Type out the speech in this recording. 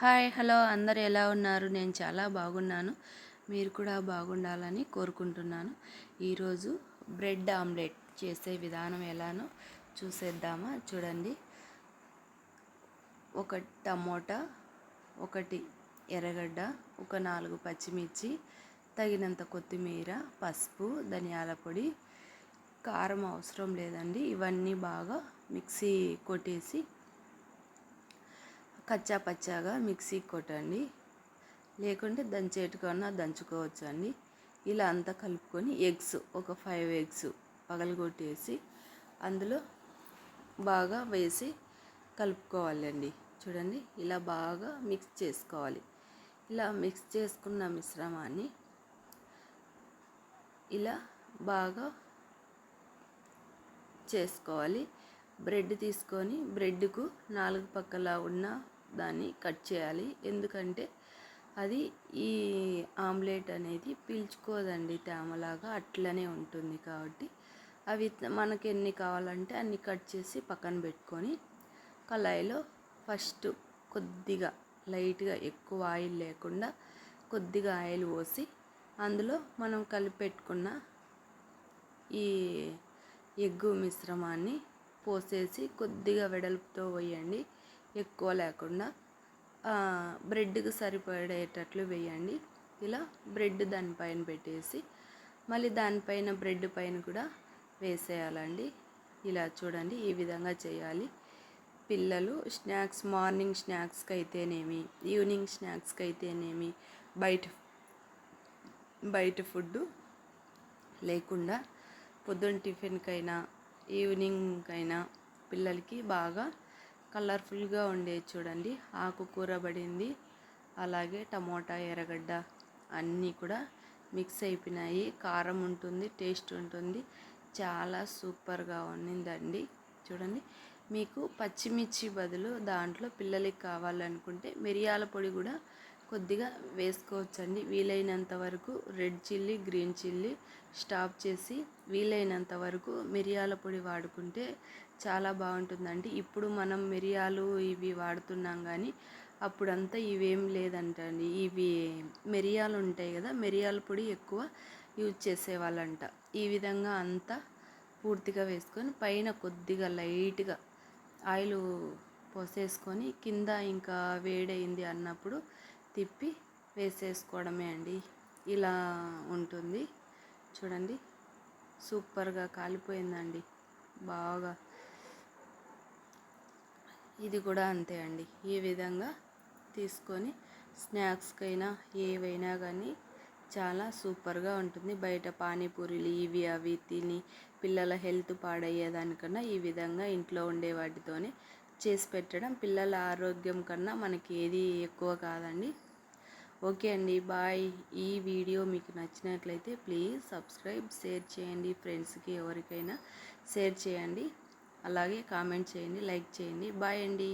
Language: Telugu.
హాయ్ హలో అందరు ఎలా ఉన్నారు? నేను చాలా బాగున్నాను. మీరు కూడా బాగుండాలని కోరుకుంటున్నాను. ఈరోజు బ్రెడ్ ఆమ్లెట్ చేసే విధానం ఎలానో చూసేద్దామా? చూడండి. ఒక టమోటా ఒకటి ఎర్రగడ్డ ఒక నాలుగు పచ్చిమిర్చి తగినంత కొత్తిమీర పసుపు ధనియాల పొడి. కారం అవసరం లేదండి. ఇవన్నీ బాగా మిక్సీ కొట్టేసి కచ్చా పచ్చాగా మిక్సీ కొట్టండి. లేకుంటే దంచేటుకన్నా దంచుకోవచ్చు అండి ఇలా అంతా కలుపుకొని ఎగ్స్ ఒక ఫైవ్ ఎగ్స్ పగలగొట్టేసి అందులో బాగా వేసి కలుపుకోవాలండి. చూడండి ఇలా బాగా మిక్స్ చేసుకోవాలి. ఇలా మిక్స్ చేసుకున్న మిశ్రమాన్ని ఇలా బాగా చేసుకోవాలి. బ్రెడ్ తీసుకొని బ్రెడ్కు నాలుగు పక్కల ఉన్న దాన్ని కట్ చేయాలి. ఎందుకంటే అది ఈ ఆమ్లెట్ అనేది పీల్చుకోదండి తేమలాగా అట్లనే ఉంటుంది కాబట్టి. అవి మనకి ఎన్ని కావాలంటే అన్ని కట్ చేసి పక్కన పెట్టుకొని కళాయిలో ఫస్ట్ కొద్దిగా లైట్గా ఎక్కువ ఆయిల్ లేకుండా కొద్దిగా ఆయిల్ పోసి అందులో మనం కలిపి పెట్టుకున్న ఈ ఎగ్గు మిశ్రమాన్ని పోసేసి కొద్దిగా వెడల్పుతో పోయండి. ఎక్కువ లేకుండా బ్రెడ్కి సరిపడేటట్లు వేయండి. ఇలా బ్రెడ్ దానిపైన పెట్టేసి మళ్ళీ దానిపైన బ్రెడ్ పైన కూడా వేసేయాలండి. ఇలా చూడండి ఈ విధంగా చేయాలి. పిల్లలు స్నాక్స్ మార్నింగ్ స్నాక్స్కి అయితేనేమి ఈవినింగ్ స్నాక్స్కి అయితేనేమి బయట బయట ఫుడ్ లేకుండా పొద్దున్న టిఫిన్కైనా ఈవినింగ్కైనా పిల్లలకి బాగా కలర్ఫుల్గా ఉండేది చూడండి. ఆకుకూర పడింది. అలాగే టమోటా ఎర్రగడ్డ అన్నీ కూడా మిక్స్ అయిపోయినాయి. కారం ఉంటుంది టేస్ట్ ఉంటుంది. చాలా సూపర్గా ఉన్నిందండి చూడండి. మీకు పచ్చిమిర్చి బదులు దాంట్లో పిల్లలకి కావాలనుకుంటే మిరియాల పొడి కూడా కొద్దిగా వేసుకోవచ్చండి. వీలైనంత వరకు red chilli green chilli stop చేసి వీలైనంత వరకు మిరియాల పొడి వాడుకుంటే చాలా బాగుంటుందండి. ఇప్పుడు మనం మిరియాలు ఇవి వాడుతున్నాం కానీ అప్పుడంతా ఇవేం లేదంటండి. ఇవి మిరియాలు ఉంటాయి కదా మిరియాల పొడి ఎక్కువ యూజ్ చేసేవాళ్ళంట. ఈ విధంగా అంతా పూర్తిగా వేసుకొని పైన కొద్దిగా లైట్గా ఆయిల్ పోసేసుకొని కింద ఇంకా వేడైంది అన్నప్పుడు తిప్పి వేసేసుకోవడమే అండి. ఇలా ఉంటుంది. చూడండి. సూపర్గా కాలిపోయిందండి. బాగా. ఇది కూడా అంతే అండి. ఈ విధంగా తీసుకొని స్నాక్స్కైనా ఏవైనా కానీ చాలా సూపర్గా ఉంటుంది. బయట పానీపూరీలు ఇవి అవి తిని పిల్లల హెల్త్ పాడయ్యేదానికన్నా ఈ విధంగా ఇంట్లో ఉండే వాటితోనే చేసి పెట్టడం పిల్లల ఆరోగ్యం కన్నా మనకి ఏది ఎక్కువ కాదండి. ఓకే అండి బాయ్. ఈ వీడియో మీకు నచ్చినట్లయితే ప్లీజ్ సబ్స్క్రైబ్ షేర్ చేయండి. ఫ్రెండ్స్కి ఎవరికైనా షేర్ చేయండి. అలాగే కామెంట్ చేయండి లైక్ చేయండి. బాయ్ అండి.